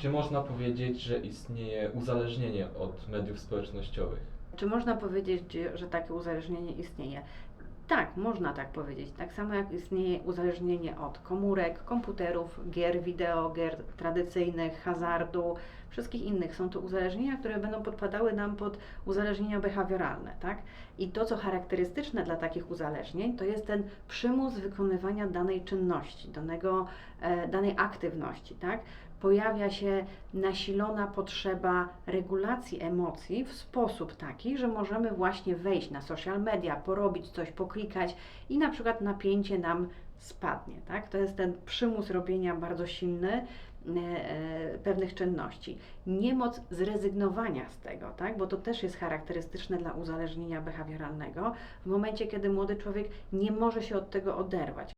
Czy można powiedzieć, że istnieje uzależnienie od mediów społecznościowych? Czy można powiedzieć, że takie uzależnienie istnieje? Tak, można tak powiedzieć. Tak samo jak istnieje uzależnienie od komórek, komputerów, gier wideo, gier tradycyjnych, hazardu, wszystkich innych. Są to uzależnienia, które będą podpadały nam pod uzależnienia behawioralne, tak? I to, co charakterystyczne dla takich uzależnień, to jest ten przymus wykonywania danej czynności, danego, e, danej aktywności, tak? Pojawia się nasilona potrzeba regulacji emocji w sposób taki, że możemy właśnie wejść na social media, porobić coś, poklikać i na przykład napięcie nam spadnie. Tak? To jest ten przymus robienia bardzo silny e, e, pewnych czynności. Niemoc zrezygnowania z tego, tak? bo to też jest charakterystyczne dla uzależnienia behawioralnego, w momencie, kiedy młody człowiek nie może się od tego oderwać.